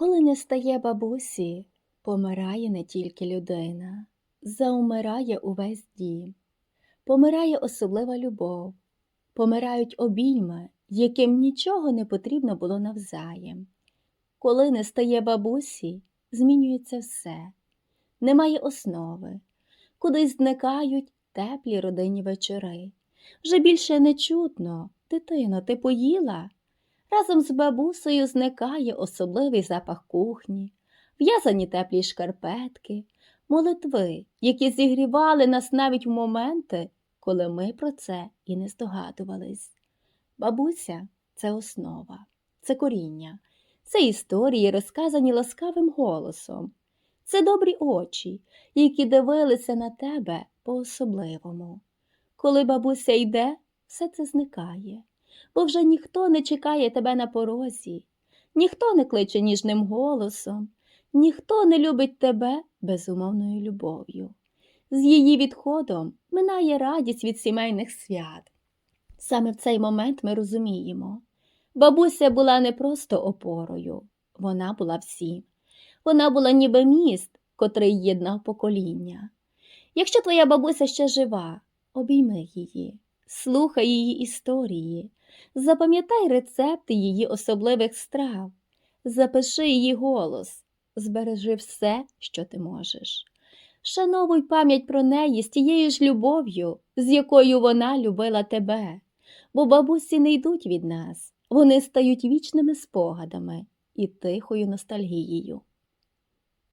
Коли не стає бабусі, помирає не тільки людина, заумирає увесь дім, помирає особлива любов, помирають обійми, яким нічого не потрібно було навзаєм. Коли не стає бабусі, змінюється все, немає основи, кудись зникають теплі родинні вечори. Вже більше не чутно, дитино, ти поїла? Разом з бабусею зникає особливий запах кухні, в'язані теплі шкарпетки, молитви, які зігрівали нас навіть в моменти, коли ми про це і не здогадувались. Бабуся це основа, це коріння, це історії, розказані ласкавим голосом, це добрі очі, які дивилися на тебе по-особливому. Коли бабуся йде, все це зникає бо вже ніхто не чекає тебе на порозі, ніхто не кличе ніжним голосом, ніхто не любить тебе безумовною любов'ю. З її відходом минає радість від сімейних свят. Саме в цей момент ми розуміємо. Бабуся була не просто опорою, вона була всім. Вона була ніби міст, котрий єднав покоління. Якщо твоя бабуся ще жива, обійми її, слухай її історії, Запам'ятай рецепти її особливих страв, запиши її голос, збережи все, що ти можеш. Шановуй пам'ять про неї з тією ж любов'ю, з якою вона любила тебе, бо бабусі не йдуть від нас, вони стають вічними спогадами і тихою ностальгією.